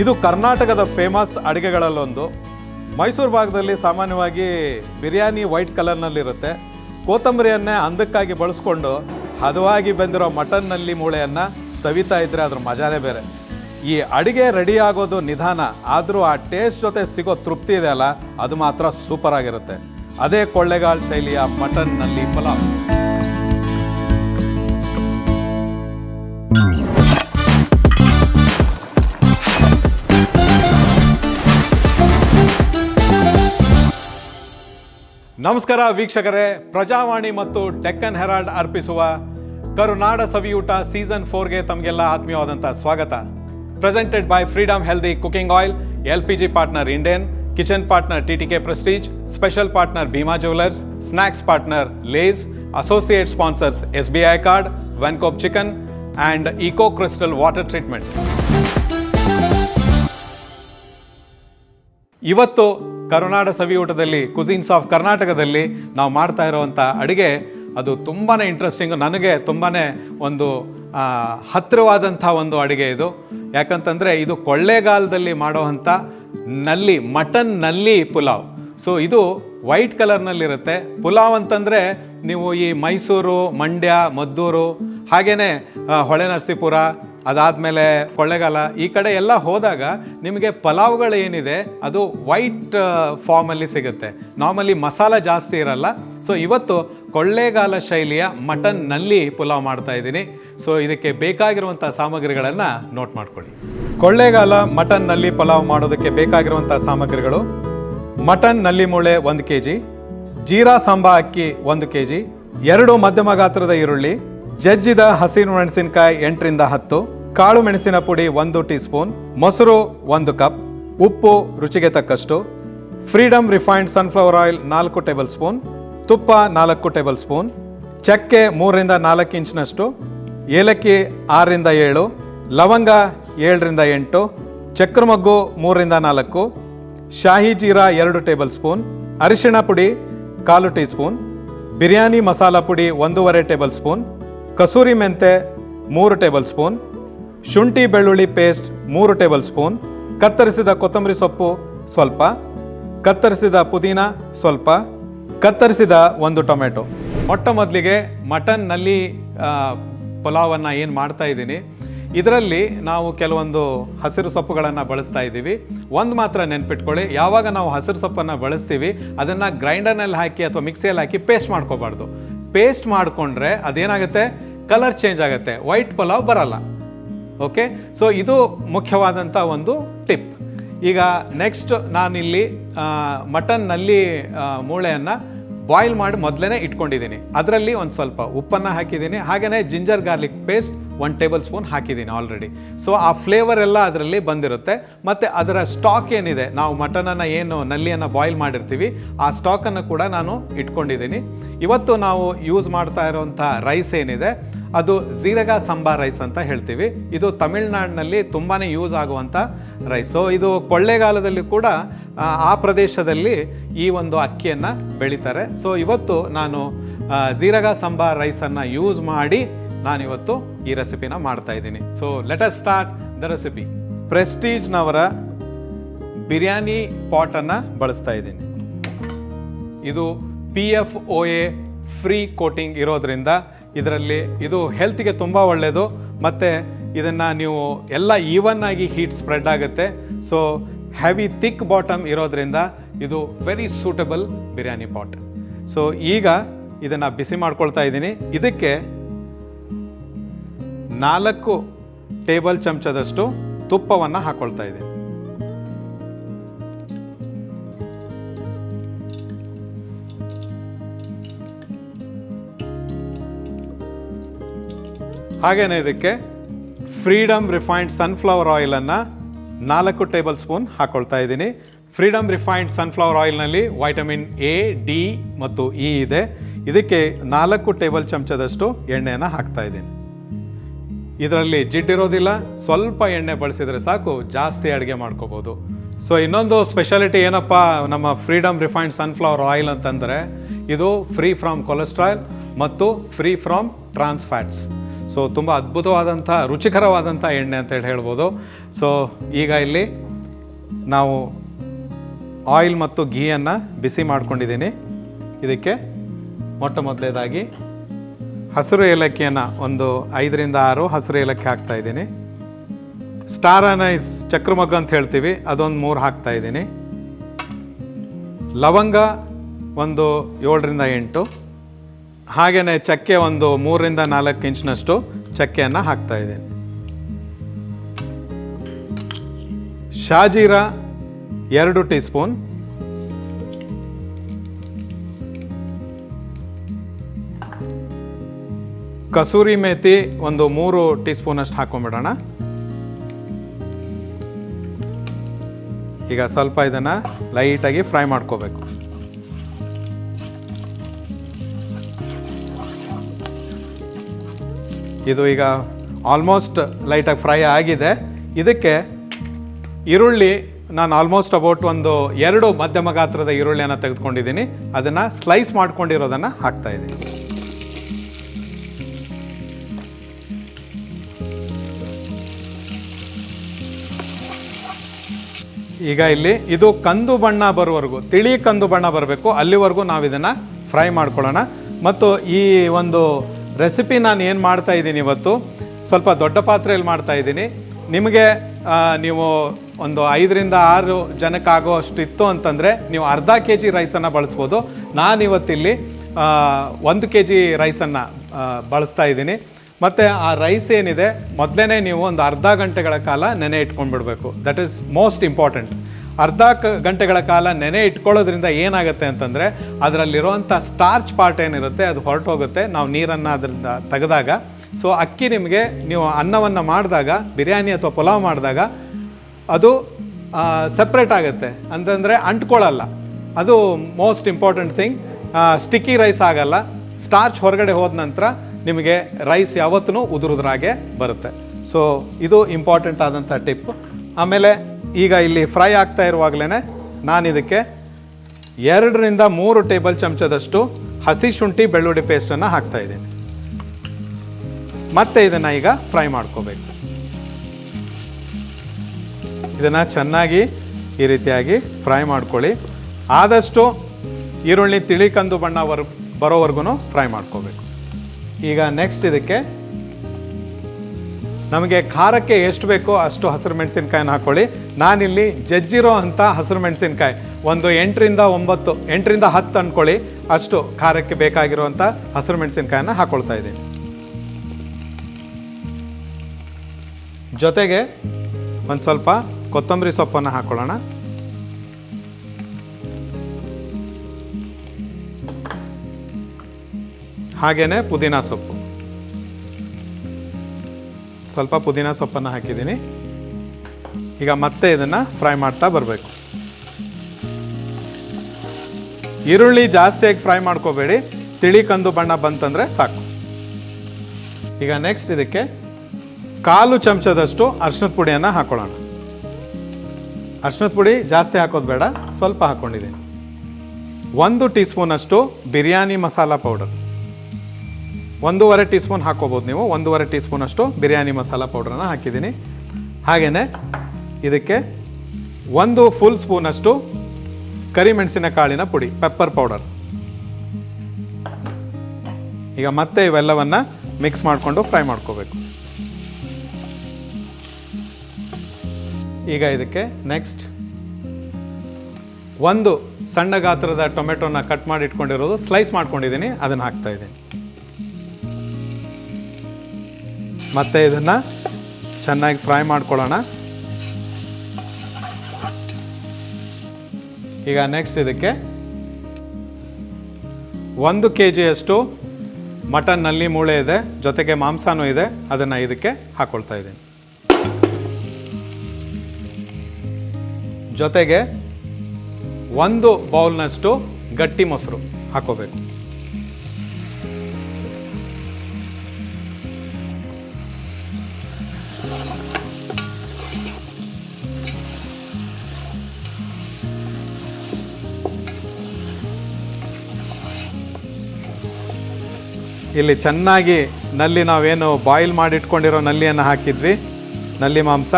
ಇದು ಕರ್ನಾಟಕದ ಫೇಮಸ್ ಅಡುಗೆಗಳಲ್ಲೊಂದು. ಮೈಸೂರು ಭಾಗದಲ್ಲಿ ಸಾಮಾನ್ಯವಾಗಿ ಬಿರಿಯಾನಿ ವೈಟ್ ಕಲರ್ನಲ್ಲಿರುತ್ತೆ ಕೊತ್ತಂಬರಿಯನ್ನೇ ಅಂದಕ್ಕಾಗಿ ಬಳಸ್ಕೊಂಡು ಹದವಾಗಿ ಬಂದಿರೋ ಮಟನ್ನಲ್ಲಿ ಮೂಳೆಯನ್ನು ಸವಿತಾ ಇದ್ದರೆ ಅದ್ರ ಮಜಾನೇ ಬೇರೆ. ಈ ಅಡುಗೆ ರೆಡಿ ಆಗೋದು ನಿಧಾನ, ಆದರೂ ಆ ಟೇಸ್ಟ್ ಜೊತೆ ಸಿಗೋ ತೃಪ್ತಿ ಇದೆ ಅಲ್ಲ, ಅದು ಮಾತ್ರ ಸೂಪರ್ ಆಗಿರುತ್ತೆ. ಅದೇ ಕೊಳ್ಳೆಗಾಲ್ ಶೈಲಿಯ ಮಟನ್ನಲ್ಲಿ ಪಲಾವ್. ನಮಸ್ಕಾರ ವೀಕ್ಷಕರೇ. ಪ್ರಜಾವಾಣಿ ಮತ್ತು ಡೆಕ್ಕನ್ ಹೆರಾಲ್ಡ್ ಅರ್ಪಿಸುವ ಕರುನಾಡ ಸವಿಯೂಟ ಸೀಸನ್ ಫೋರ್ಗೆ ತಮಗೆಲ್ಲ ಆತ್ಮೀಯವಾದಂಥ ಸ್ವಾಗತ. Presented by Freedom healthy cooking oil L P G partner Indian kitchen partner T T K Prestige, special partner Bhima jewellers snacks partner Lay's, associate sponsors S B I card Venkob chicken and eco crystal water treatment ಇವತ್ತು ಕರುನಾಡ ಸವಿಯೂಟದಲ್ಲಿ ಕುಸಿನ್ಸ್ of ಕರ್ನಾಟಕದಲ್ಲಿ ನಾವು ಮಾಡ್ತಾ ಇರುವಂಥ ಅಡುಗೆ ಅದು ತುಂಬಾ interesting ನನಗೆ ತುಂಬಾ ಒಂದು ಹತ್ತಿರವಾದಂಥ ಒಂದು ಅಡುಗೆ ಇದು. ಯಾಕಂತಂದರೆ ಇದು ಕೊಳ್ಳೇಗಾಲದಲ್ಲಿ ಮಾಡೋವಂಥ ನಲ್ಲಿ ಮಟನ್ನಲ್ಲಿ ಪುಲಾವ್. ಸೊ ಇದು ವೈಟ್ ಕಲರ್ನಲ್ಲಿರುತ್ತೆ ಪುಲಾವ್ ಅಂತಂದರೆ ನೀವು ಈ ಮೈಸೂರು, ಮಂಡ್ಯ, ಮದ್ದೂರು ಹಾಗೆಯೇ ಹೊಳೆ ನರಸೀಪುರ ಅದಾದಮೇಲೆ ಕೊಳ್ಳೆಗಾಲ, ಈ ಕಡೆ ಎಲ್ಲ ಹೋದಾಗ ನಿಮಗೆ ಪಲಾವ್ಗಳು ಏನಿದೆ, ಅದು ವೈಟ್ ಫಾರ್ಮಲ್ಲಿ ಸಿಗುತ್ತೆ. ನಾರ್ಮಲಿ ಮಸಾಲ ಜಾಸ್ತಿ ಇರಲ್ಲ. ಸೊ ಇವತ್ತು ಕೊಳ್ಳೇಗಾಲ ಶೈಲಿಯ ಮಟನ್ನಲ್ಲಿ ಪುಲಾವ್ ಮಾಡ್ತಾ ಇದ್ದೀನಿ. ಸೊ ಇದಕ್ಕೆ ಬೇಕಾಗಿರುವಂಥ ಸಾಮಗ್ರಿಗಳನ್ನು ನೋಟ್ ಮಾಡ್ಕೊಳ್ಳಿ. ಕೊಳ್ಳೇಗಾಲ ಮಟನ್ನಲ್ಲಿ ಪಲಾವ್ ಮಾಡೋದಕ್ಕೆ ಬೇಕಾಗಿರುವಂಥ ಸಾಮಗ್ರಿಗಳು. ಮಟನ್ನಲ್ಲಿ ಮೂಳೆ ಒಂದು ಕೆ ಜಿ ಜೀರಾ ಸಾಂಬಾ ಅಕ್ಕಿ ಒಂದು ಕೆ ಜಿ ಎರಡು ಮಧ್ಯಮ ಗಾತ್ರದ ಈರುಳ್ಳಿ. ಜಜ್ಜಿದ ಹಸಿರು ಮೆಣಸಿನಕಾಯಿ ಎಂಟರಿಂದ ಹತ್ತು, ಕಾಳು ಮೆಣಸಿನ ಪುಡಿ ಒಂದು ಟೀ ಸ್ಪೂನ್ ಮೊಸರು ಒಂದು ಕಪ್, ಉಪ್ಪು ರುಚಿಗೆ ತಕ್ಕಷ್ಟು ಫ್ರೀಡಮ್ ರಿಫೈನ್ಡ್ ಸನ್ಫ್ಲವರ್ ಆಯಿಲ್ ನಾಲ್ಕು ಟೇಬಲ್ ಸ್ಪೂನ್ ತುಪ್ಪ ನಾಲ್ಕು ಟೇಬಲ್ ಸ್ಪೂನ್ ಚಕ್ಕೆ ಮೂರರಿಂದ ನಾಲ್ಕು ಇಂಚ್ನಷ್ಟು, ಏಲಕ್ಕಿ ಆರರಿಂದ ಏಳು, ಲವಂಗ ಏಳರಿಂದ ಎಂಟು, ಚಕ್ರಮಗ್ಗು ಮೂರರಿಂದ ನಾಲ್ಕು, ಶಾಹಿ ಜೀರಾ ಎರಡು ಟೇಬಲ್ ಸ್ಪೂನ್ ಅರಿಶಿಣ ಪುಡಿ ಕಾಲು ಟೀ ಸ್ಪೂನ್ ಬಿರಿಯಾನಿ ಮಸಾಲ ಪುಡಿ ಒಂದೂವರೆ ಟೇಬಲ್ ಸ್ಪೂನ್ ಕಸೂರಿ ಮೆಂತೆ ಮೂರು ಟೇಬಲ್ ಸ್ಪೂನ್, ಶುಂಠಿ ಬೆಳ್ಳುಳ್ಳಿ ಪೇಸ್ಟ್ ಮೂರು ಟೇಬಲ್ ಸ್ಪೂನ್, ಕತ್ತರಿಸಿದ ಕೊತ್ತಂಬರಿ ಸೊಪ್ಪು ಸ್ವಲ್ಪ, ಕತ್ತರಿಸಿದ ಪುದೀನ ಸ್ವಲ್ಪ, ಕತ್ತರಿಸಿದ ಒಂದು ಟೊಮೆಟೊ. ಮೊಟ್ಟ ಮೊದಲಿಗೆ ಮಟನ್ನಲ್ಲಿ ಪಲಾವನ್ನು ಏನು ಮಾಡ್ತಾ ಇದ್ದೀನಿ, ಇದರಲ್ಲಿ ನಾವು ಕೆಲವೊಂದು ಹಸಿರು ಸೊಪ್ಪುಗಳನ್ನು ಬಳಸ್ತಾ ಇದ್ದೀವಿ. ಒಂದು ಮಾತ್ರ ನೆನ್ಪಿಟ್ಕೊಳ್ಳಿ, ಯಾವಾಗ ನಾವು ಹಸಿರು ಸೊಪ್ಪನ್ನು ಬಳಸ್ತೀವಿ, ಅದನ್ನು ಗ್ರೈಂಡರ್ನಲ್ಲಿ ಹಾಕಿ ಅಥವಾ ಮಿಕ್ಸಿಯಲ್ಲಿ ಹಾಕಿ ಪೇಸ್ಟ್ ಮಾಡ್ಕೋಬಾರ್ದು. ಪೇಸ್ಟ್ ಮಾಡಿಕೊಂಡ್ರೆ ಅದೇನಾಗುತ್ತೆ? ಕಲರ್ ಚೇಂಜ್ ಆಗುತ್ತೆ. ವೈಟ್ ಪಲಾವ್ ಬರಲ್ಲ. ಓಕೆ ಸೊ ಇದು ಮುಖ್ಯವಾದಂಥ ಒಂದು ಟಿಪ್ ಈಗ ನೆಕ್ಸ್ಟ್ ನಾನಿಲ್ಲಿ ಮಟನ್ನಲ್ಲಿ ಮೂಳೆಯನ್ನು ಬಾಯ್ಲ್ ಮಾಡಿ ಮೊದಲೇ ಇಟ್ಕೊಂಡಿದ್ದೀನಿ. ಅದರಲ್ಲಿ ಒಂದು ಸ್ವಲ್ಪ ಉಪ್ಪನ್ನು ಹಾಕಿದ್ದೀನಿ. ಹಾಗೆಯೇ ginger garlic paste one tablespoon ಹಾಕಿದ್ದೀನಿ ಆಲ್ರೆಡಿ ಸೊ ಆ ಫ್ಲೇವರ್ ಎಲ್ಲ ಅದರಲ್ಲಿ ಬಂದಿರುತ್ತೆ. ಮತ್ತು ಅದರ ಸ್ಟಾಕ್ ಏನಿದೆ ನಾವು ಮಟನನ್ನು ಏನು ನಲ್ಲಿಯನ್ನು ಬಾಯ್ಲ್ ಮಾಡಿರ್ತೀವಿ ಆ ಸ್ಟಾಕನ್ನು ಕೂಡ ನಾನು ಇಟ್ಕೊಂಡಿದ್ದೀನಿ. ಇವತ್ತು ನಾವು ಯೂಸ್ ಮಾಡ್ತಾ ಇರೋವಂಥ ರೈಸ್ ಏನಿದೆ ಅದು ಜೀರಗ ಸಂಬಾರ್ ರೈಸ್ ಅಂತ ಹೇಳ್ತೀವಿ. ಇದು ತಮಿಳ್ನಾಡಿನಲ್ಲಿ ತುಂಬಾ ಯೂಸ್ ಆಗುವಂಥ ರೈಸ್ ಸೊ ಇದು ಕೊಳ್ಳೇಗಾಲದಲ್ಲಿ ಕೂಡ ಆ, ಪ್ರದೇಶದಲ್ಲಿ ಈ ಒಂದು ಅಕ್ಕಿಯನ್ನು ಬೆಳೀತಾರೆ. ಸೊ ಇವತ್ತು ನಾನು ಜೀರಗ ಸಂಬಾರ್ ರೈಸನ್ನು ಯೂಸ್ ಮಾಡಿ ನಾನಿವತ್ತು ಈ ರೆಸಿಪಿನ ಮಾಡ್ತಾ ಇದ್ದೀನಿ. So let us start the recipe ಪ್ರೆಸ್ಟೀಜ್ನವರ biryani ಪಾಟನ್ನು ಬಳಸ್ತಾ ಇದ್ದೀನಿ. ಇದು P F O A free coating ಇರೋದ್ರಿಂದ ಇದರಲ್ಲಿ ಇದು ಹೆಲ್ತಿಗೆ ತುಂಬ ಒಳ್ಳೆಯದು ಮತ್ತು ಇದನ್ನು ನೀವು ಎಲ್ಲ ಈವನ್ ಆಗಿ ಹೀಟ್ ಸ್ಪ್ರೆಡ್ ಆಗುತ್ತೆ. ಸೊ ಹೆವಿ ಥಿಕ್ ಬಾಟಮ್ ಇರೋದ್ರಿಂದ ಇದು very suitable biryani pot so ಈಗ ಇದನ್ನು ಬಿಸಿ ಮಾಡ್ಕೊಳ್ತಾ ಇದ್ದೀನಿ. ಇದಕ್ಕೆ ನಾಲ್ಕು ಟೇಬಲ್ ಚಮಚದಷ್ಟು ತುಪ್ಪವನ್ನು ಹಾಕ್ಕೊಳ್ತಾ ಇದ್ದೀನಿ. ಹಾಗೇನೆ ಇದಕ್ಕೆ ಫ್ರೀಡಮ್ ರಿಫೈನ್ಡ್ ಸನ್ಫ್ಲವರ್ ಆಯಿಲನ್ನು ನಾಲ್ಕು ಟೇಬಲ್ ಸ್ಪೂನ್ ಹಾಕ್ಕೊಳ್ತಾ ಇದ್ದೀನಿ. ಫ್ರೀಡಮ್ ರಿಫೈನ್ಡ್ ಸನ್ಫ್ಲವರ್ ಆಯಿಲ್ನಲ್ಲಿ ವೈಟಮಿನ್ ಎ ಡಿ ಮತ್ತು ಇ ಇದೆ. ಇದಕ್ಕೆ ನಾಲ್ಕು ಟೇಬಲ್ ಚಮಚದಷ್ಟು ಎಣ್ಣೆಯನ್ನು ಹಾಕ್ತಾ ಇದ್ದೀನಿ. ಇದರಲ್ಲಿ ಜಿಡ್ಡಿರೋದಿಲ್ಲ, ಸ್ವಲ್ಪ ಎಣ್ಣೆ ಬಳಸಿದರೆ ಸಾಕು, ಜಾಸ್ತಿ ಅಡುಗೆ ಮಾಡ್ಕೋಬೋದು. ಸೊ ಇನ್ನೊಂದು ಸ್ಪೆಷಾಲಿಟಿ ಏನಪ್ಪ, ನಮ್ಮ ಫ್ರೀಡಮ್ ರಿಫೈನ್ಡ್ ಸನ್ಫ್ಲವರ್ ಆಯಿಲ್ ಅಂತಂದರೆ, ಇದು ಫ್ರೀ ಫ್ರಮ್ ಕೊಲೆಸ್ಟ್ರಾಲ್ ಮತ್ತು free from trans fats so ತುಂಬ ಅದ್ಭುತವಾದಂಥ, ರುಚಿಕರವಾದಂಥ ಎಣ್ಣೆ ಅಂತೇಳಿ ಹೇಳ್ಬೋದು. ಸೊ ಈಗ ಇಲ್ಲಿ ನಾವು ಆಯಿಲ್ ಮತ್ತು ಘೀಯನ್ನು ಬಿಸಿ ಮಾಡ್ಕೊಂಡಿದ್ದೀನಿ. ಇದಕ್ಕೆ ಮೊಟ್ಟ ಮೊದಲೇದಾಗಿ ಹಸಿರು ಏಲಕ್ಕಿಯನ್ನು ಒಂದು ಐದರಿಂದ ಆರು ಹಸಿರು ಏಲಕ್ಕಿ ಹಾಕ್ತಾ ಇದ್ದೀನಿ. ಸ್ಟಾರ್ ಅನೈಸ್ ಚಕ್ರಮಗ್ಗ ಅಂತ ಹೇಳ್ತೀವಿ, ಅದೊಂದು ಮೂರು ಹಾಕ್ತಾ ಇದ್ದೀನಿ. ಲವಂಗ ಒಂದು ಏಳರಿಂದ ಎಂಟು. ಹಾಗೆಯೇ ಚಕ್ಕೆ ಒಂದು ಮೂರರಿಂದ ನಾಲ್ಕು ಇಂಚಿನಷ್ಟು ಚಕ್ಕೆಯನ್ನು ಹಾಕ್ತಾ ಇದ್ದೀನಿ. ಶಾಜೀರ ಎರಡು ಟೀ ಸ್ಪೂನ್ ಕಸೂರಿ ಮೇಥಿ ಒಂದು ಮೂರು ಟೀ ಸ್ಪೂನಷ್ಟು ಹಾಕೊಂಡ್ಬಿಡೋಣ ಈಗ ಸ್ವಲ್ಪ ಇದನ್ನು ಲೈಟಾಗಿ ಫ್ರೈ ಮಾಡ್ಕೋಬೇಕು. ಇದು ಈಗ ಆಲ್ಮೋಸ್ಟ್ ಲೈಟಾಗಿ ಫ್ರೈ ಆಗಿದೆ. ಇದಕ್ಕೆ ಈರುಳ್ಳಿ, ನಾನು ಆಲ್ಮೋಸ್ಟ್ ಅಬೌಟ್ ಒಂದು ಎರಡು ಮಧ್ಯಮ ಗಾತ್ರದ ಈರುಳ್ಳಿಯನ್ನು ತೆಗೆದುಕೊಂಡಿದ್ದೀನಿ. ಅದನ್ನು ಸ್ಲೈಸ್ ಮಾಡ್ಕೊಂಡಿರೋದನ್ನು ಹಾಕ್ತಾ ಈಗ ಇಲ್ಲಿ ಇದು ಕಂದು ಬಣ್ಣ ಬರುವವರೆಗೂ ತಿಳಿ ಕಂದು ಬಣ್ಣ ಬರಬೇಕು. ಅಲ್ಲಿವರೆಗೂ ನಾವು ಇದನ್ನು ಫ್ರೈ ಮಾಡ್ಕೊಳ್ಳೋಣ. ಮತ್ತು ಈ ಒಂದು ರೆಸಿಪಿ ನಾನು ಏನು ಮಾಡ್ತಾ ಇದ್ದೀನಿ ಇವತ್ತು ಸ್ವಲ್ಪ ದೊಡ್ಡ ಪಾತ್ರೆಯಲ್ಲಿ ಮಾಡ್ತಾ ಇದ್ದೀನಿ. ನಿಮಗೆ ನೀವು ಒಂದು ಐದರಿಂದ ಆರು ಜನಕ್ಕಾಗೋ ಅಷ್ಟು ಇತ್ತು ಅಂತಂದರೆ ನೀವು ಅರ್ಧ ಕೆ ಜಿ ರೈಸನ್ನು ಬಳಸ್ಬೋದು. ನಾನು ಇವತ್ತಿಲ್ಲಿ ಆ, ಒಂದು ಕೆ ಜಿ ರೈಸನ್ನು ಬಳಸ್ತಾ ಇದ್ದೀನಿ. ಮತ್ತು ಆ ರೈಸ್ ಏನಿದೆ ಮೊದಲೇ ನೀವು ಒಂದು ಅರ್ಧ ಗಂಟೆಗಳ ಕಾಲ ನೆನೆ ಇಟ್ಕೊಂಡ್ಬಿಡ್ಬೇಕು. ದಟ್ ಈಸ್ ಮೋಸ್ಟ್ ಇಂಪಾರ್ಟೆಂಟ್ ಅರ್ಧ ಗಂಟೆಗಳ ಕಾಲ ನೆನೆ ಇಟ್ಕೊಳ್ಳೋದ್ರಿಂದ ಏನಾಗುತ್ತೆ ಅಂತಂದರೆ ಅದರಲ್ಲಿರುವಂಥ ಸ್ಟಾರ್ಚ್ ಪಾರ್ಟ್ ಏನಿರುತ್ತೆ, ಅದು ಹೊರಟೋಗುತ್ತೆ. ನಾವು ನೀರನ್ನು ಅದರಿಂದ ತೆಗೆದಾಗ. ಸೊ ಅಕ್ಕಿ ನಿಮಗೆ ನೀವು ಅನ್ನವನ್ನು ಮಾಡಿದಾಗ, ಬಿರಿಯಾನಿ ಅಥವಾ ಪಲಾವ್ ಮಾಡಿದಾಗ, ಅದು ಸಪ್ರೇಟ್ ಆಗುತ್ತೆ. ಅಂತಂದರೆ ಅಂಟ್ಕೊಳ್ಳಲ್ಲ. ಅದು most important thing sticky rice ಆಗಲ್ಲ. ಸ್ಟಾರ್ಚ್ ಹೊರಗಡೆ ಹೋದ ನಂತರ ನಿಮಗೆ ರೈಸ್ ಯಾವತ್ತೂ ಉದುರುದ್ರಾಗೆ ಬರುತ್ತೆ. ಸೊ ಇದು ಇಂಪಾರ್ಟೆಂಟ್ ಆದಂಥ ಟಿಪ್ ಆಮೇಲೆ ಈಗ ಇಲ್ಲಿ ಫ್ರೈ ಆಗ್ತಾ ಇರುವಾಗಲೇ ನಾನು ಇದಕ್ಕೆ ಎರಡರಿಂದ ಮೂರು ಟೇಬಲ್ ಚಮಚದಷ್ಟು ಹಸಿ ಶುಂಠಿ ಬೆಳ್ಳುಳ್ಳಿ ಪೇಸ್ಟನ್ನು ಹಾಕ್ತಾ ಇದ್ದೀನಿ. ಮತ್ತೆ ಇದನ್ನು ಈಗ ಫ್ರೈ ಮಾಡ್ಕೋಬೇಕು. ಇದನ್ನು ಚೆನ್ನಾಗಿ ಈ ರೀತಿಯಾಗಿ ಫ್ರೈ ಮಾಡ್ಕೊಳ್ಳಿ. ಆದಷ್ಟು ಈರುಳ್ಳಿ, ತಿಳಿ ಕಂದು ಬಣ್ಣ ವರ್ ಬರೋವರೆಗೂ ಫ್ರೈ ಮಾಡ್ಕೋಬೇಕು. ಈಗ ನೆಕ್ಸ್ಟ್ ಇದಕ್ಕೆ ನಮಗೆ ಖಾರಕ್ಕೆ ಎಷ್ಟು ಬೇಕೋ ಅಷ್ಟು ಹಸಿರು ಮೆಣಸಿನ್ಕಾಯಿನ ಹಾಕ್ಕೊಳ್ಳಿ ನಾನಿಲ್ಲಿ ಜಜ್ಜಿರೋ ಅಂಥ ಹಸಿರು ಮೆಣಸಿನ್ಕಾಯಿ. ಒಂದು ಎಂಟರಿಂದ ಒಂಬತ್ತು, ಎಂಟರಿಂದ ಹತ್ತು ಅಂದ್ಕೊಳ್ಳಿ ಅಷ್ಟು ಖಾರಕ್ಕೆ ಬೇಕಾಗಿರುವಂಥ ಹಸಿರು ಮೆಣಸಿನ್ಕಾಯನ್ನ ಹಾಕ್ಕೊಳ್ತಾ ಇದ್ದೀನಿ. ಜೊತೆಗೆ ಒಂದು ಸ್ವಲ್ಪ ಕೊತ್ತಂಬರಿ ಸೊಪ್ಪನ್ನು ಹಾಕೊಳ್ಳೋಣ. ಹಾಗೇನೆ ಪುದೀನ ಸೊಪ್ಪು. ಸ್ವಲ್ಪ ಪುದೀನ ಸೊಪ್ಪನ್ನು ಹಾಕಿದ್ದೀನಿ. ಈಗ ಮತ್ತೆ ಇದನ್ನು ಫ್ರೈ ಮಾಡ್ತಾ ಬರಬೇಕು. ಈರುಳ್ಳಿ ಜಾಸ್ತಿಯಾಗಿ ಫ್ರೈ ಮಾಡ್ಕೋಬೇಡಿ. ತಿಳಿ ಕಂದು ಬಣ್ಣ ಬಂತಂದರೆ ಸಾಕು. ಈಗ ನೆಕ್ಸ್ಟ್ ಇದಕ್ಕೆ ಕಾಲು ಚಮಚದಷ್ಟು ಅರ್ಶಿನದ ಪುಡಿಯನ್ನು ಹಾಕೊಳ್ಳೋಣ. ಅರ್ಶಿನದ ಪುಡಿ ಜಾಸ್ತಿ ಹಾಕೋದು ಬೇಡ, ಸ್ವಲ್ಪ ಹಾಕ್ಕೊಂಡಿದ್ದೀನಿ ಒಂದು ಟೀ ಸ್ಪೂನಷ್ಟು ಬಿರಿಯಾನಿ ಮಸಾಲ ಪೌಡರ್. ಒಂದೂವರೆ ಟೀ ಸ್ಪೂನ್ ಹಾಕ್ಕೋಬೋದು ನೀವು. ಒಂದೂವರೆ ಟೀ ಸ್ಪೂನಷ್ಟು ಬಿರಿಯಾನಿ ಮಸಾಲ ಪೌಡ್ರನ್ನ ಹಾಕಿದ್ದೀನಿ. ಹಾಗೆಯೇ ಇದಕ್ಕೆ ಒಂದು ಫುಲ್ ಸ್ಪೂನಷ್ಟು ಕರಿಮೆಣಸಿನ ಕಾಳಿನ ಪುಡಿ ಪೆಪ್ಪರ್ ಪೌಡರ್ ಈಗ ಮತ್ತೆ ಇವೆಲ್ಲವನ್ನು ಮಿಕ್ಸ್ ಮಾಡಿಕೊಂಡು ಫ್ರೈ ಮಾಡ್ಕೋಬೇಕು. ಈಗ ಇದಕ್ಕೆ ನೆಕ್ಸ್ಟ್ ಒಂದು ಸಣ್ಣ ಗಾತ್ರದ ಟೊಮೆಟೊನ ಕಟ್ ಮಾಡಿ ಇಟ್ಕೊಂಡಿರೋದು ಸ್ಲೈಸ್ ಮಾಡ್ಕೊಂಡಿದ್ದೀನಿ, ಅದನ್ನು ಹಾಕ್ತಾ ಇದ್ದೀನಿ. ಮತ್ತೆ ಇದನ್ನು ಚೆನ್ನಾಗಿ ಫ್ರೈ ಮಾಡ್ಕೊಳ್ಳೋಣ. ಈಗ ನೆಕ್ಸ್ಟ್ ಇದಕ್ಕೆ ಒಂದು ಕೆ ಜಿಯಷ್ಟು ಮಟನ್ನಲ್ಲಿ ಮೂಳೆ ಇದೆ, ಜೊತೆಗೆ ಮಾಂಸನೂ ಇದೆ, ಅದನ್ನು ಇದಕ್ಕೆ ಹಾಕೊಳ್ತಾ ಇದ್ದೀನಿ. ಜೊತೆಗೆ ಒಂದು ಬೌಲ್ನಷ್ಟು ಗಟ್ಟಿ ಮೊಸರು ಹಾಕೋಬೇಕು. ಇಲ್ಲಿ ಚೆನ್ನಾಗಿ ನಲ್ಲಿ ನಾವೇನು ಬಾಯ್ಲ್ ಮಾಡಿಟ್ಕೊಂಡಿರೋ ನಲ್ಲಿಯನ್ನು ಹಾಕಿದ್ವಿ. ನಲ್ಲಿ ಮಾಂಸ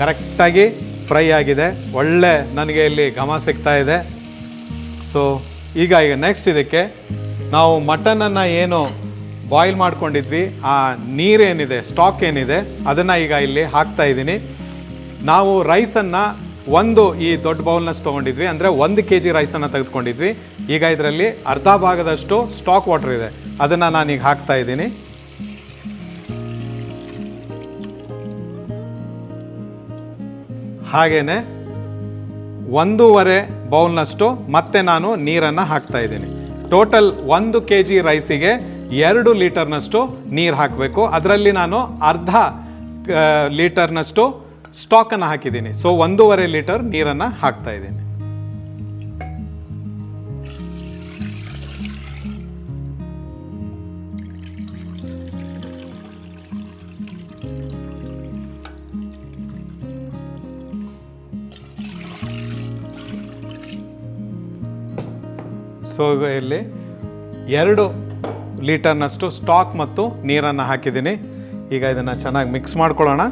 ಕರೆಕ್ಟಾಗಿ ಫ್ರೈ ಆಗಿದೆ. ಒಳ್ಳೆ ನನಗೆ ಇಲ್ಲಿ ಘಮ ಸಿಗ್ತಾ ಇದೆ. ಸೊ ಈಗ ಈಗ ನೆಕ್ಸ್ಟ್ ಇದಕ್ಕೆ ನಾವು ಮಟನನ್ನು ಏನು ಬಾಯ್ಲ್ ಮಾಡ್ಕೊಂಡಿದ್ವಿ. ಆ ನೀರೇನಿದೆ ಸ್ಟಾಕ್ ಏನಿದೆ, ಅದನ್ನು ಈಗ ಇಲ್ಲಿ ಹಾಕ್ತಾ ಇದ್ದೀನಿ. ನಾವು ರೈಸನ್ನು ಒಂದು ಈ ದೊಡ್ಡ ಬೌಲ್ನಷ್ಟು ತೊಗೊಂಡಿದ್ವಿ. ಅಂದರೆ ಒಂದು ಕೆ ಜಿ ರೈಸನ್ನು ತೆಗೆದುಕೊಂಡಿದ್ವಿ. ಈಗ ಇದರಲ್ಲಿ ಅರ್ಧ ಭಾಗದಷ್ಟು ಸ್ಟಾಕ್ ವಾಟರ್ ಇದೆ. ಅದನ್ನು ನಾನೀಗ ಹಾಕ್ತಾ ಇದ್ದೀನಿ. ಹಾಗೇನೆ ಒಂದೂವರೆ ಬೌಲ್ನಷ್ಟು ಮತ್ತೆ ನಾನು ನೀರನ್ನು ಹಾಕ್ತಾ ಇದ್ದೀನಿ. ಟೋಟಲ್ ಒಂದು ಕೆ ಜಿ ರೈಸಿಗೆ ಎರಡು ಲೀಟರ್ನಷ್ಟು ನೀರು ಹಾಕಬೇಕು. ಅದರಲ್ಲಿ ನಾನು ಅರ್ಧ ಲೀಟರ್ನಷ್ಟು ಸ್ಟಾಕನ್ನು ಹಾಕಿದ್ದೀನಿ. ಸೊ ಒಂದೂವರೆ ಲೀಟರ್ ನೀರನ್ನು ಹಾಕ್ತಾ ಇದ್ದೀನಿ. ಸೊ ಇಲ್ಲಿ ಎರಡು ಲೀಟರ್ನಷ್ಟು ಸ್ಟಾಕ್ ಮತ್ತು ನೀರನ್ನು ಹಾಕಿದ್ದೀನಿ. ಈಗ ಇದನ್ನು ಚೆನ್ನಾಗಿ ಮಿಕ್ಸ್ ಮಾಡ್ಕೊಳ್ಳೋಣ.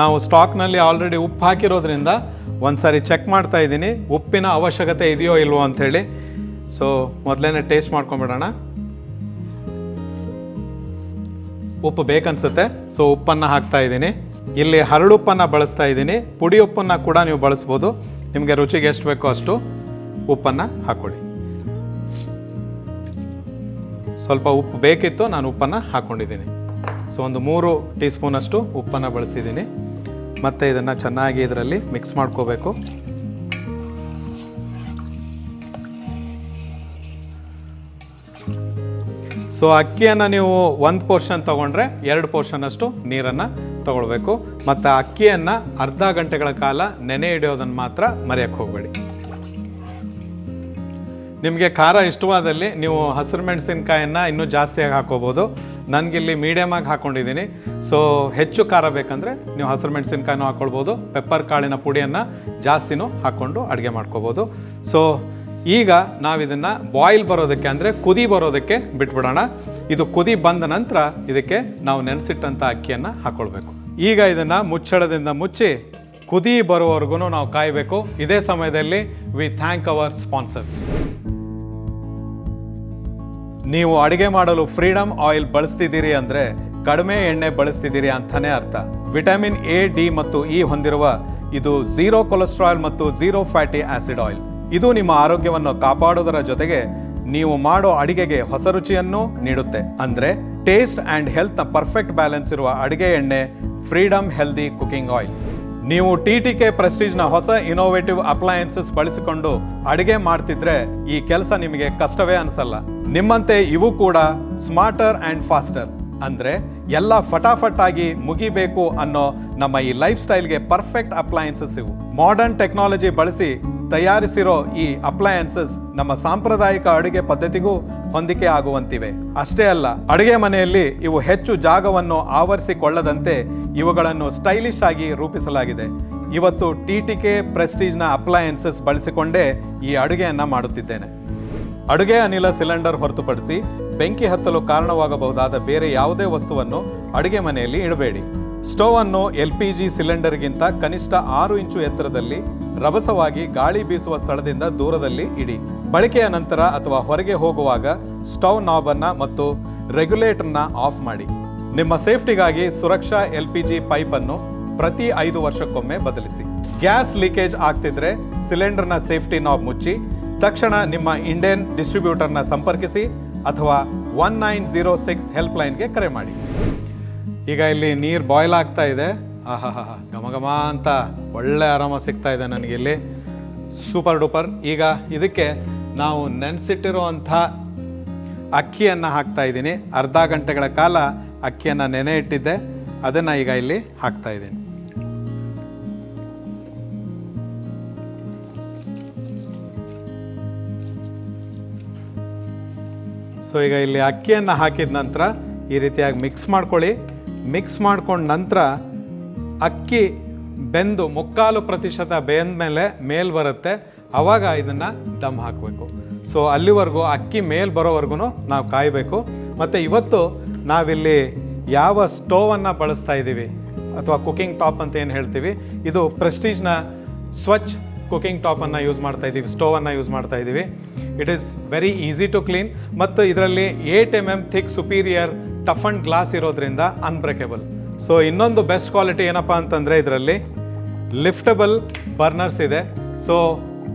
ನಾವು ಸ್ಟಾಕ್ನಲ್ಲಿ ಆಲ್ರೆಡಿ ಉಪ್ಪು ಹಾಕಿರೋದ್ರಿಂದ ಒಂದು ಸಾರಿ ಚೆಕ್ ಮಾಡ್ತಾ ಇದ್ದೀನಿ. ಉಪ್ಪಿನ ಅವಶ್ಯಕತೆ ಇದೆಯೋ ಇಲ್ವೋ ಅಂಥೇಳಿ. ಸೊ ಮೊದಲೇ ಟೇಸ್ಟ್ ಮಾಡ್ಕೊಂಬಿಡೋಣ. ಉಪ್ಪು ಬೇಕನ್ಸುತ್ತೆ. ಸೊ ಉಪ್ಪನ್ನು ಹಾಕ್ತಾ ಇದ್ದೀನಿ. ಇಲ್ಲಿ ಹರಳುಪ್ಪನ್ನು ಬಳಸ್ತಾ ಇದ್ದೀನಿ. ಪುಡಿ ಉಪ್ಪನ್ನು ಕೂಡ ನೀವು ಬಳಸ್ಬೋದು. ನಿಮಗೆ ರುಚಿಗೆ ಎಷ್ಟು ಬೇಕೋ ಅಷ್ಟು ಉಪ್ಪನ್ನು ಹಾಕ್ಕೊಳ್ಳಿ ಸ್ವಲ್ಪ ಉಪ್ಪು ಬೇಕಿತ್ತು ನಾನು ಉಪ್ಪನ್ನು ಹಾಕ್ಕೊಂಡಿದ್ದೀನಿ ಸೊ ಒಂದು ಮೂರು ಟೀ ಸ್ಪೂನಷ್ಟು ಉಪ್ಪನ್ನು ಬಳಸಿದ್ದೀನಿ. ಮತ್ತು ಇದನ್ನು ಚೆನ್ನಾಗಿ ಇದರಲ್ಲಿ ಮಿಕ್ಸ್ ಮಾಡ್ಕೋಬೇಕು. ಸೊ ಅಕ್ಕಿಯನ್ನು ನೀವು ಒಂದು ಪೋರ್ಷನ್ ತೊಗೊಂಡ್ರೆ ಎರಡು ಪೋರ್ಷನಷ್ಟು ನೀರನ್ನು ತಗೊಳ್ಬೇಕು. ಮತ್ತು ಅಕ್ಕಿಯನ್ನು ಅರ್ಧ ಗಂಟೆಗಳ ಕಾಲ ನೆನೆ ಹಿಡಿಯೋದನ್ನು ಮಾತ್ರ ಮರೆಯೋಕ್ಕೆ ಹೋಗಬೇಡಿ. ನಿಮಗೆ ಖಾರ ಇಷ್ಟವಾದಲ್ಲಿ ನೀವು ಹಸಿರು ಮೆಣಸಿನ್ಕಾಯನ್ನು ಇನ್ನೂ ಜಾಸ್ತಿಯಾಗಿ ಹಾಕೋಬೋದು. ನನಗಿಲ್ಲಿ ಮೀಡಿಯಮಾಗಿ ಹಾಕ್ಕೊಂಡಿದ್ದೀನಿ ಸೊ ಹೆಚ್ಚು ಖಾರ ಬೇಕಂದರೆ ನೀವು ಹಸಿರು ಮೆಣಸಿನ್ಕಾಯಿನೂ ಹಾಕ್ಕೊಳ್ಬೋದು ಪೆಪ್ಪರ್ ಕಾಳಿನ ಪುಡಿಯನ್ನು ಜಾಸ್ತಿನೂ ಹಾಕ್ಕೊಂಡು ಅಡುಗೆ ಮಾಡ್ಕೋಬೋದು. ಸೊ ಈಗ ನಾವಿದನ್ನು ಬಾಯ್ಲ್ ಬರೋದಕ್ಕೆ ಅಂದರೆ ಕುದಿ ಬರೋದಕ್ಕೆ ಬಿಟ್ಬಿಡೋಣ. ಇದು ಕುದಿ ಬಂದ ನಂತರ ಇದಕ್ಕೆ ನಾವು ನೆನೆಸಿಟ್ಟಂಥ ಅಕ್ಕಿಯನ್ನು ಹಾಕ್ಕೊಳ್ಬೇಕು ಈಗ ಇದನ್ನು ಮುಚ್ಚಳದಿಂದ ಮುಚ್ಚಿ ಕುದಿ ಬರುವವರೆಗೂ ನಾವು ಕಾಯಬೇಕು. ಇದೇ ಸಮಯದಲ್ಲಿ ವಿ ಥ್ಯಾಂಕ್ ಅವರ್ ಸ್ಪಾನ್ಸರ್ಸ್ ನೀವು ಅಡುಗೆ ಮಾಡಲು ಫ್ರೀಡಮ್ ಆಯಿಲ್ ಬಳಸ್ತಿದ್ದೀರಿ ಅಂದರೆ ಕಡಿಮೆ ಎಣ್ಣೆ ಬಳಸ್ತಿದ್ದೀರಿ ಅಂತಾನೆ ಅರ್ಥ. ವಿಟಮಿನ್ ಎ ಡಿ ಮತ್ತು ಇ ಹೊಂದಿರುವ ಇದು ಝೀರೋ ಕೊಲೆಸ್ಟ್ರಾಲ್ ಮತ್ತು ಝೀರೋ ಫ್ಯಾಟಿ ಆಸಿಡ್ ಆಯಿಲ್ ಇದು ನಿಮ್ಮ ಆರೋಗ್ಯವನ್ನು ಕಾಪಾಡೋದರ ಜೊತೆಗೆ ನೀವು ಮಾಡೋ ಅಡಿಗೆಗೆ ಹೊಸ ರುಚಿಯನ್ನು ನೀಡುತ್ತೆ. ಅಂದ್ರೆ ಟೇಸ್ಟ್ ಅಂಡ್ ಹೆಲ್ತ್ನ ಪರ್ಫೆಕ್ಟ್ ಬ್ಯಾಲೆನ್ಸ್ ಇರುವ ಅಡಿಗೆ ಎಣ್ಣೆ ಫ್ರೀಡಮ್ ಹೆಲ್ದಿ ಕುಕಿಂಗ್ ಆಯಿಲ್ ನೀವು ಟಿ ಟಿ ಕೆ ಪ್ರೆಸ್ಟೀಜ್ನ ಹೊಸ ಇನೋವೇಟಿವ್ ಅಪ್ಲಯನ್ಸಸ್ ಬಳಸಿಕೊಂಡು ಅಡಿಗೆ ಮಾಡ್ತಿದ್ರೆ ಈ ಕೆಲಸ ನಿಮಗೆ ಕಷ್ಟವೇ ಅನಿಸಲ್ಲ. ನಿಮ್ಮಂತೆ ಇವು ಕೂಡ ಸ್ಮಾರ್ಟರ್ ಆ್ಯಂಡ್ ಫಾಸ್ಟರ್ ಅಂದ್ರೆ ಎಲ್ಲ ಫಟಾಫಟ್ ಆಗಿ ಮುಗಿಬೇಕು ಅನ್ನೋ ನಮ್ಮ ಈ ಲೈಫ್ ಸ್ಟೈಲ್ಗೆ ಪರ್ಫೆಕ್ಟ್ ಅಪ್ಲಯನ್ಸಸ್ ಇವು. ಮಾಡರ್ನ್ ಟೆಕ್ನಾಲಜಿ ಬಳಸಿ ತಯಾರಿಸಿರೋ ಈ ಅಪ್ಲಯನ್ಸಸ್ ನಮ್ಮ ಸಾಂಪ್ರದಾಯಿಕ ಅಡುಗೆ ಪದ್ಧತಿಗೂ ಹೊಂದಿಕೆ ಆಗುವಂತಿವೆ. ಅಷ್ಟೇ ಅಲ್ಲ, ಅಡುಗೆ ಮನೆಯಲ್ಲಿ ಇವು ಹೆಚ್ಚು ಜಾಗವನ್ನು ಆವರಿಸಿಕೊಳ್ಳದಂತೆ ಇವುಗಳನ್ನು ಸ್ಟೈಲಿಶ್ ಆಗಿ ರೂಪಿಸಲಾಗಿದೆ. ಇವತ್ತು ಟಿ ಟಿ ಕೆ ಪ್ರೆಸ್ಟೀಜ್ನ ಅಪ್ಲಯನ್ಸಸ್ ಬಳಸಿಕೊಂಡೇ ಈ ಅಡುಗೆಯನ್ನ ಮಾಡುತ್ತಿದ್ದೇನೆ. ಅಡುಗೆ ಅನಿಲ ಸಿಲಿಂಡರ್ ಹೊರತುಪಡಿಸಿ ಬೆಂಕಿ ಹತ್ತಲು ಕಾರಣವಾಗಬಹುದಾದ ಬೇರೆ ಯಾವುದೇ ವಸ್ತುವನ್ನು ಅಡುಗೆ ಮನೆಯಲ್ಲಿ ಇಡಬೇಡಿ. ಸ್ಟವ್ ಅನ್ನು ಎಲ್ ಪಿ ಜಿ ಸಿಲಿಂಡರ್ಗಿಂತ ಕನಿಷ್ಠ ಆರು ಇಂಚು ಎತ್ತರದಲ್ಲಿ ರಭಸವಾಗಿ ಗಾಳಿ ಬೀಸುವ ಸ್ಥಳದಿಂದ ದೂರದಲ್ಲಿ ಇಡಿ. ಬಳಕೆಯ ನಂತರ ಅಥವಾ ಹೊರಗೆ ಹೋಗುವಾಗ ಸ್ಟವ್ ನಾಬನ್ನ ಮತ್ತು ರೆಗ್ಯುಲೇಟರ್ನ ಆಫ್ ಮಾಡಿ. ನಿಮ್ಮ ಸೇಫ್ಟಿಗಾಗಿ ಸುರಕ್ಷಾ ಎಲ್ ಪಿ ಜಿ ಪೈಪನ್ನು ಪ್ರತಿ ಐದು ವರ್ಷಕ್ಕೊಮ್ಮೆ ಬದಲಿಸಿ. ಗ್ಯಾಸ್ ಲೀಕೇಜ್ ಆಗ್ತಿದ್ರೆ ಸಿಲಿಂಡರ್ನ ಸೇಫ್ಟಿ ನಾಬ್ ಮುಚ್ಚಿ, ತಕ್ಷಣ ನಿಮ್ಮ ಇಂಡಿಯನ್ ಡಿಸ್ಟ್ರಿಬ್ಯೂಟರ್ನ ಸಂಪರ್ಕಿಸಿ ಅಥವಾ ಒನ್ ನೈನ್ ಜೀರೋ ಸಿಕ್ಸ್ ಹೆಲ್ಪ್ಲೈನ್ಗೆ ಕರೆ ಮಾಡಿ. ಈಗ ಇಲ್ಲಿ ನೀರು ಬಾಯ್ಲ್ ಆಗ್ತಾ ಇದೆ. ಆಹಾ ಹಾ ಘಮ ಘಮ ಅಂತ ಒಳ್ಳೆ ಆರಾಮ ಸಿಗ್ತಾ ಇದೆ ನನಗೆ ಇಲ್ಲಿ. ಸೂಪರ್ ಡೂಪರ್ ಈಗ ಇದಕ್ಕೆ ನಾವು ನೆನೆಸಿಟ್ಟಿರುವಂಥ ಅಕ್ಕಿಯನ್ನು ಹಾಕ್ತಾ ಇದ್ದೀನಿ. ಅರ್ಧ ಗಂಟೆಗಳ ಕಾಲ ಅಕ್ಕಿಯನ್ನು ನೆನೆ ಇಟ್ಟಿದ್ದೆ. ಅದನ್ನು ಈಗ ಇಲ್ಲಿ ಹಾಕ್ತಾ ಇದ್ದೀನಿ. ಸೊ ಈಗ ಇಲ್ಲಿ ಅಕ್ಕಿಯನ್ನು ಹಾಕಿದ ನಂತರ ಈ ರೀತಿಯಾಗಿ ಮಿಕ್ಸ್ ಮಾಡ್ಕೊಳ್ಳಿ. ಮಿಕ್ಸ್ ಮಾಡ್ಕೊಂಡ ನಂತರ ಅಕ್ಕಿ ಬೆಂದು ಮುಕ್ಕಾಲು ಪ್ರತಿಶತ ಬೆಂದ ಮೇಲೆ ಮೇಲ್ ಬರುತ್ತೆ. ಅವಾಗ ಇದನ್ನು ದಮ್ ಹಾಕಬೇಕು. ಸೊ ಅಲ್ಲಿವರೆಗೂ ಅಕ್ಕಿ ಮೇಲ್ ಬರೋವರೆಗೂ ನಾವು ಕಾಯಬೇಕು. ಮತ್ತು ಇವತ್ತು ನಾವಿಲ್ಲಿ ಯಾವ ಸ್ಟೋವನ್ನು ಬಳಸ್ತಾ ಇದ್ದೀವಿ ಅಥವಾ ಕುಕಿಂಗ್ ಟಾಪ್ ಅಂತ ಏನು ಹೇಳ್ತೀವಿ, ಇದು ಪ್ರೆಸ್ಟೀಜ್ನ ಸ್ವಚ್ಛ ಕುಕಿಂಗ್ ಟಾಪನ್ನು ಯೂಸ್ ಮಾಡ್ತಾ ಇದ್ದೀವಿ, ಸ್ಟೋವನ್ನು ಯೂಸ್ ಮಾಡ್ತಾ ಇದ್ದೀವಿ. It is very easy to clean ಮತ್ತು ಇದರಲ್ಲಿ eight M M thick superior toughened glass ಇರೋದ್ರಿಂದ ಅನ್ಬ್ರೇಕೇಬಲ್ ಸೊ ಇನ್ನೊಂದು ಬೆಸ್ಟ್ ಕ್ವಾಲಿಟಿ ಏನಪ್ಪ ಅಂತಂದರೆ ಇದರಲ್ಲಿ ಲಿಫ್ಟಬಲ್ ಬರ್ನರ್ಸ್ ಇದೆ. ಸೊ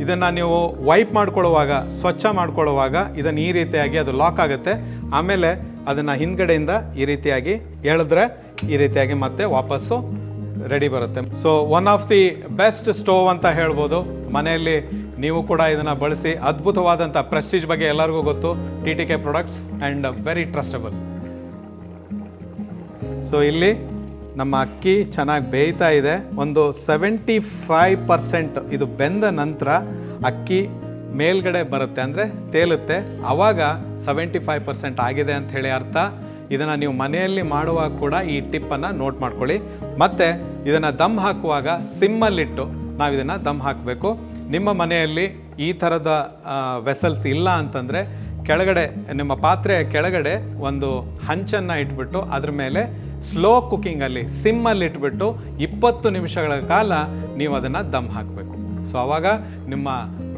ಇದನ್ನು ನೀವು ವೈಪ್ ಮಾಡ್ಕೊಳ್ಳುವಾಗ, ಸ್ವಚ್ಛ ಮಾಡ್ಕೊಳ್ಳುವಾಗ ಇದನ್ನು ಈ ರೀತಿಯಾಗಿ ಅದು ಲಾಕ್ ಆಗುತ್ತೆ. ಆಮೇಲೆ ಅದನ್ನು ಹಿಂದ್ಗಡೆಯಿಂದ ಈ ರೀತಿಯಾಗಿ ಎಳೆದ್ರೆ ಈ ರೀತಿಯಾಗಿ ಮತ್ತೆ ವಾಪಸ್ಸು ರೆಡಿ ಬರುತ್ತೆ. So one of the best stove ಅಂತ ಹೇಳ್ಬೋದು. ಮನೆಯಲ್ಲಿ ನೀವು ಕೂಡ ಇದನ್ನು ಬಳಸಿ ಅದ್ಭುತವಾದಂಥ ಪ್ರೆಸ್ಟೀಜ್ ಬಗ್ಗೆ ಎಲ್ಲರಿಗೂ ಗೊತ್ತು. T T K products and very trustable so ಇಲ್ಲಿ ನಮ್ಮ ಅಕ್ಕಿ ಚೆನ್ನಾಗಿ ಬೇಯ್ತಾ ಇದೆ. ಒಂದು ಸೆವೆಂಟಿ ಫೈವ್ ಪರ್ಸೆಂಟ್ ಇದು ಬೆಂದ ನಂತರ ಅಕ್ಕಿ ಮೇಲ್ಗಡೆ ಬರುತ್ತೆ, ಅಂದರೆ ತೇಲುತ್ತೆ. ಆವಾಗ ಸೆವೆಂಟಿ ಫೈವ್ ಪರ್ಸೆಂಟ್ ಆಗಿದೆ ಅಂತ ಹೇಳಿ ಅರ್ಥ. ಇದನ್ನು ನೀವು ಮನೆಯಲ್ಲಿ ಮಾಡುವಾಗ ಕೂಡ ಈ ಟಿಪ್ಪನ್ನು ನೋಟ್ ಮಾಡ್ಕೊಳ್ಳಿ. ಮತ್ತು ಇದನ್ನು ದಮ್ ಹಾಕುವಾಗ ಸಿಮ್ಮಲ್ಲಿಟ್ಟು ನಾವು ಇದನ್ನು ದಮ್ ಹಾಕಬೇಕು. ನಿಮ್ಮ ಮನೆಯಲ್ಲಿ ಈ ಥರದ ವೆಸಲ್ಸ್ ಇಲ್ಲ ಅಂತಂದರೆ ಕೆಳಗಡೆ, ನಿಮ್ಮ ಪಾತ್ರೆಯ ಕೆಳಗಡೆ ಒಂದು ಹಂಚನ್ನು ಇಟ್ಬಿಟ್ಟು ಅದ್ರ ಮೇಲೆ ಸ್ಲೋ ಕುಕ್ಕಿಂಗಲ್ಲಿ ಸಿಮ್ಮಲ್ಲಿ ಇಟ್ಬಿಟ್ಟು ಇಪ್ಪತ್ತು ನಿಮಿಷಗಳ ಕಾಲ ನೀವು ಅದನ್ನು ದಮ್ ಹಾಕಬೇಕು. ಸೊ ಆವಾಗ ನಿಮ್ಮ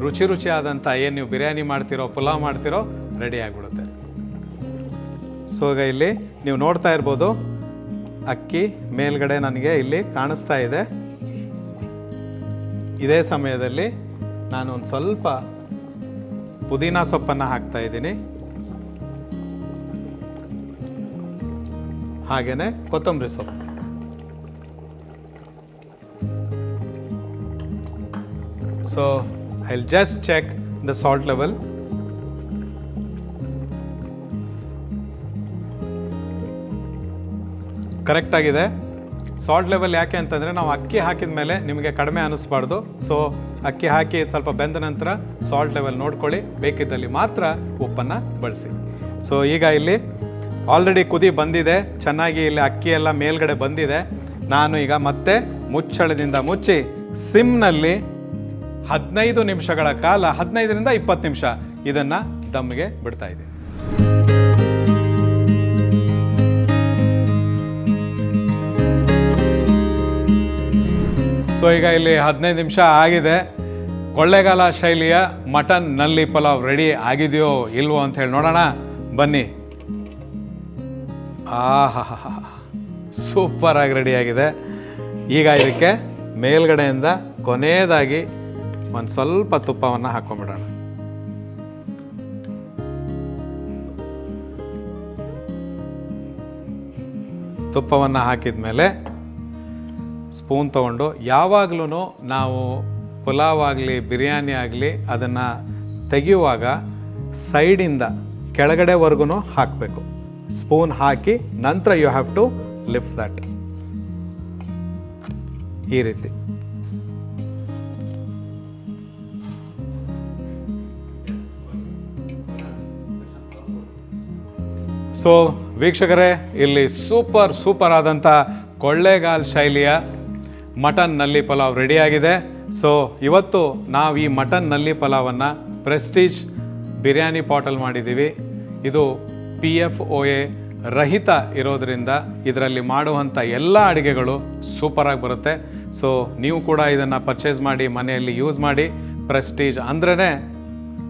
ರುಚಿ ರುಚಿಯಾದಂಥ ಏನು ನೀವು ಬಿರಿಯಾನಿ ಮಾಡ್ತಿರೋ, ಪುಲಾವ್ ಮಾಡ್ತಿರೋ ರೆಡಿ ಆಗಿಬಿಡುತ್ತೆ. ಸೊ ಈಗ ಇಲ್ಲಿ ನೀವು ನೋಡ್ತಾ ಇರ್ಬೋದು, ಅಕ್ಕಿ ಮೇಲ್ಗಡೆ ನನಗೆ ಇಲ್ಲಿ ಕಾಣಿಸ್ತಾ ಇದೆ. ಇದೇ ಸಮಯದಲ್ಲಿ ನಾನು ಒಂದು ಸ್ವಲ್ಪ ಪುದೀನ ಸೊಪ್ಪನ್ನು ಹಾಕ್ತಾ ಇದ್ದೀನಿ. ಹಾಗೆಯೇ ಕೊತ್ತಂಬರಿ ಸೊಪ್ಪು. So I just check the salt level correct ಆಗಿದೆ. ಸಾಲ್ಟ್ ಲೆವೆಲ್ ಯಾಕೆ ಅಂತಂದರೆ ನಾವು ಅಕ್ಕಿ ಹಾಕಿದ ಮೇಲೆ ನಿಮಗೆ ಕಡಿಮೆ ಅನ್ನಿಸ್ಬಾರ್ದು ಸೊ ಅಕ್ಕಿ ಹಾಕಿ ಸ್ವಲ್ಪ ಬೆಂದ ನಂತರ ಸಾಲ್ಟ್ ಲೆವೆಲ್ ನೋಡ್ಕೊಳ್ಳಿ. ಬೇಕಿದ್ದಲ್ಲಿ ಮಾತ್ರ ಉಪ್ಪನ್ನು ಬಳಸಿ. ಸೊ ಈಗ ಇಲ್ಲಿ ಆಲ್ರೆಡಿ ಕುದಿ ಬಂದಿದೆ. ಚೆನ್ನಾಗಿ ಇಲ್ಲಿ ಅಕ್ಕಿ ಎಲ್ಲ ಮೇಲ್ಗಡೆ ಬಂದಿದೆ. ನಾನು ಈಗ ಮತ್ತೆ ಮುಚ್ಚಳದಿಂದ ಮುಚ್ಚಿ ಸಿಮ್ನಲ್ಲಿ ಹದಿನೈದು ನಿಮಿಷಗಳ ಕಾಲ, ಹದಿನೈದರಿಂದ ಇಪ್ಪತ್ತು ನಿಮಿಷ ಇದನ್ನು ದಮ್ಗೆ ಬಿಡ್ತಾ ಇದ್ದೀನಿ. ಸೊ ಈಗ ಇಲ್ಲಿ ಹದಿನೈದು ನಿಮಿಷ ಆಗಿದೆ. ಕೊಳ್ಳೇಗಾಲ ಶೈಲಿಯ ಮಟನ್ನಲ್ಲಿ ಪಲಾವ್ ರೆಡಿ ಆಗಿದೆಯೋ ಇಲ್ವೋ ಅಂತ ಹೇಳಿ ನೋಡೋಣ. ಬನ್ನಿ. ಆಹಾ ಸೂಪರ್ ರೆಡಿಯಾಗಿದೆ ಈಗ ಇದಕ್ಕೆ ಮೇಲ್ಗಡೆಯಿಂದ ಕೊನೆಯದಾಗಿ ಒಂದು ಸ್ವಲ್ಪ ತುಪ್ಪವನ್ನು ಹಾಕೊಂಡ್ಬಿಡೋಣ. ತುಪ್ಪವನ್ನು ಹಾಕಿದ ಮೇಲೆ ಸ್ಪೂನ್ ತೊಗೊಂಡು ಯಾವಾಗಲೂ ನಾವು ಪುಲಾವ್ ಆಗಲಿ, ಬಿರಿಯಾನಿ ಆಗಲಿ ಅದನ್ನು ತೆಗೆಯುವಾಗ ಸೈಡಿಂದ ಕೆಳಗಡೆವರೆಗೂ ಹಾಕಬೇಕು. ಸ್ಪೂನ್ ಹಾಕಿ ನಂತರ you have to lift that ಈ ರೀತಿ. ಸೊ ವೀಕ್ಷಕರೇ, ಇಲ್ಲಿ ಸೂಪರ್ ಸೂಪರ್ ಆದಂಥ ಕೊಳ್ಳೇಗಾಲ್ ಶೈಲಿಯ ಮಟನ್ನಲ್ಲಿ ಪಲಾವ್ ರೆಡಿಯಾಗಿದೆ ಸೊ ಇವತ್ತು ನಾವು ಈ ಮಟನ್ನಲ್ಲಿ ಪಲಾವನ್ನು ಪ್ರೆಸ್ಟೀಜ್ ಬಿರಿಯಾನಿ ಪಾಟಲ್ ಮಾಡಿದ್ದೀವಿ. ಇದು ಪಿ ಎಫ್ ಒ ಎ ರಹಿತ ಇರೋದರಿಂದ ಇದರಲ್ಲಿ ಮಾಡುವಂಥ ಎಲ್ಲ ಅಡುಗೆಗಳು ಸೂಪರಾಗಿ ಬರುತ್ತೆ. ಸೊ ನೀವು ಕೂಡ ಇದನ್ನು ಪರ್ಚೇಸ್ ಮಾಡಿ, ಮನೆಯಲ್ಲಿ ಯೂಸ್ ಮಾಡಿ ಪ್ರೆಸ್ಟೀಜ್ ಅಂದ್ರೇ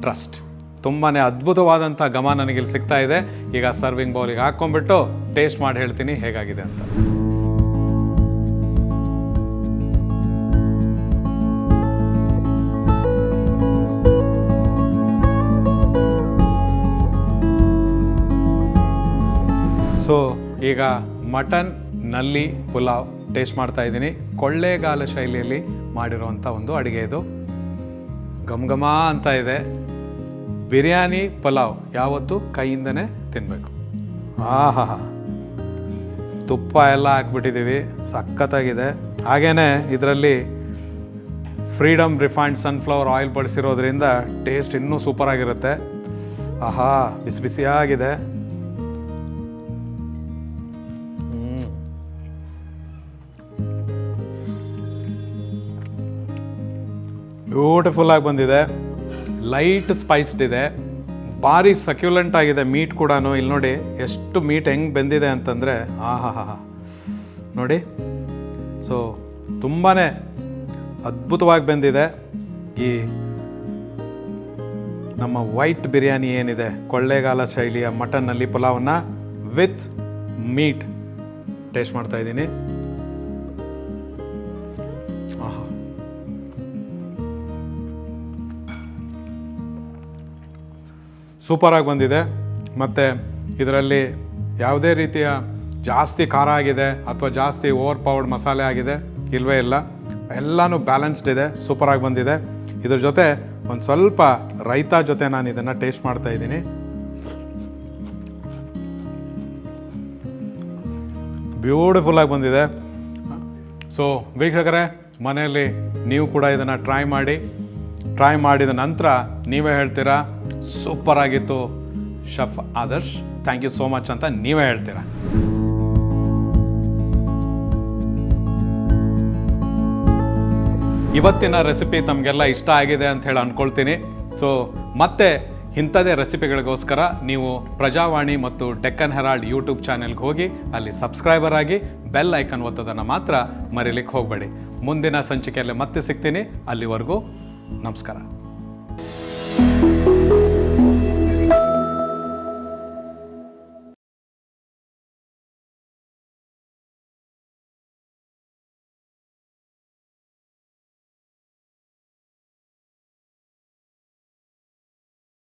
ಟ್ರಸ್ಟ್ ತುಂಬಾ ಅದ್ಭುತವಾದಂಥ ಗಮನ ನನಗಿಲ್ಲಿ ಸಿಗ್ತಾ ಇದೆ. ಈಗ ಸರ್ವಿಂಗ್ ಬೌಲಿಗೆ ಹಾಕ್ಕೊಂಡ್ಬಿಟ್ಟು ಟೇಸ್ಟ್ ಮಾಡಿ ಹೇಳ್ತೀನಿ ಹೇಗಾಗಿದೆ ಅಂತ. ಈಗ ಮಟನ್ನಲ್ಲಿ ಪುಲಾವ್ ಟೇಸ್ಟ್ ಮಾಡ್ತಾ ಇದ್ದೀನಿ. ಕೊಳ್ಳೇಗಾಲ ಶೈಲಿಯಲ್ಲಿ ಮಾಡಿರುವಂಥ ಒಂದು ಅಡುಗೆ ಇದು. ಘಮ್ ಘಮ ಅಂತ ಇದೆ. ಬಿರಿಯಾನಿ, ಪಲಾವ್ ಯಾವತ್ತೂ ಕೈಯಿಂದನೇ ತಿನ್ನಬೇಕು ಆಹಾ ತುಪ್ಪ ಎಲ್ಲ ಹಾಕ್ಬಿಟ್ಟಿದ್ದೀವಿ ಸಖತ್ತಾಗಿದೆ. ಹಾಗೇ ಇದರಲ್ಲಿ ಫ್ರೀಡಮ್ ರಿಫೈನ್ಡ್ ಸನ್ಫ್ಲವರ್ ಆಯಿಲ್ ಬಳಸಿರೋದ್ರಿಂದ ಟೇಸ್ಟ್ ಇನ್ನೂ ಸೂಪರಾಗಿರುತ್ತೆ ಆಹಾ, ಬಿಸಿ ಬಿಸಿಯಾಗಿದೆ. ಬ್ಯೂಟಿಫುಲ್ ಆಗಿ ಬಂದಿದೆ. ಲೈಟ್ ಸ್ಪೈಸ್ಡ್ ಇದೆ. ಭಾರಿ ಸಕ್ಯುಲೆಂಟ್ ಆಗಿದೆ ಮೀಟ್ ಕೂಡ ಇಲ್ಲಿ ನೋಡಿ ಎಷ್ಟು ಮೀಟ್ ಹೆಂಗೆ ಬೆಂದಿದೆ ಅಂತಂದರೆ ಆಹಾ ಹಾ ಹಾ ನೋಡಿ. ಸೊ ತುಂಬಾ ಅದ್ಭುತವಾಗಿ ಬೆಂದಿದೆ. ಈ ನಮ್ಮ ವೈಟ್ ಬಿರಿಯಾನಿ ಏನಿದೆ, ಕೊಳ್ಳೇಗಾಲ ಶೈಲಿಯ ಮಟನ್ನಲ್ಲಿ ಪುಲಾವನ್ನ ವಿತ್ ಮೀಟ್ ಟೇಸ್ಟ್ ಮಾಡ್ತಾ ಇದ್ದೀನಿ. ಆಹಾ. ಸೂಪರಾಗಿ ಬಂದಿದೆ. ಮತ್ತು ಇದರಲ್ಲಿ ಯಾವುದೇ ರೀತಿಯ ಜಾಸ್ತಿ ಖಾರ ಆಗಿದೆ ಅಥವಾ ಜಾಸ್ತಿ ಓವರ್ ಪವರ್ಡ್ ಮಸಾಲೆ ಆಗಿದೆ ಇಲ್ಲವೇ ಇಲ್ಲ. ಎಲ್ಲನೂ ಬ್ಯಾಲೆನ್ಸ್ಡ್ ಇದೆ, ಸೂಪರಾಗಿ ಬಂದಿದೆ. ಇದ್ರ ಜೊತೆ ಒಂದು ಸ್ವಲ್ಪ ರೈತ ಜೊತೆ ನಾನು ಇದನ್ನು ಟೇಸ್ಟ್ ಮಾಡ್ತಾ ಇದ್ದೀನಿ. ಬ್ಯೂಟಿಫುಲ್ಲಾಗಿ ಬಂದಿದೆ. ಸೊ ವೀಕ್ಷಕರೇ, ಮನೆಯಲ್ಲಿ ನೀವು ಕೂಡ ಇದನ್ನು ಟ್ರೈ ಮಾಡಿ. ಟ್ರೈ ಮಾಡಿದ ನಂತರ ನೀವೇ ಹೇಳ್ತೀರಾ? ಸೂಪರ್ ಆಗಿತ್ತು. Chef Adarsh thank you so much ಅಂತ ನೀವೇ ಹೇಳ್ತೀರಾ? ಇವತ್ತಿನ ರೆಸಿಪಿ ತಮಗೆಲ್ಲ ಇಷ್ಟ ಆಗಿದೆ ಅಂತ ಹೇಳಿ ಅಂದ್ಕೊಳ್ತೀನಿ ಸೊ ಮತ್ತೆ ಇಂಥದೇ ರೆಸಿಪಿಗಳಿಗೋಸ್ಕರ ನೀವು ಪ್ರಜಾವಾಣಿ ಮತ್ತು ಡೆಕ್ಕನ್ ಹೆರಾಲ್ಡ್ ಯೂಟ್ಯೂಬ್ ಚಾನೆಲ್ಗೆ ಹೋಗಿ, ಅಲ್ಲಿ ಸಬ್ಸ್ಕ್ರೈಬರ್ ಆಗಿ ಬೆಲ್ ಐಕನ್ ಒತ್ತೋದನ್ನು ಮಾತ್ರ ಮರೀಲಿಕ್ಕೆ ಹೋಗಬೇಡಿ. ಮುಂದಿನ ಸಂಚಿಕೆಯಲ್ಲಿ ಮತ್ತೆ ಸಿಗ್ತೀನಿ. ಅಲ್ಲಿವರೆಗೂ ನಮಸ್ಕಾರ.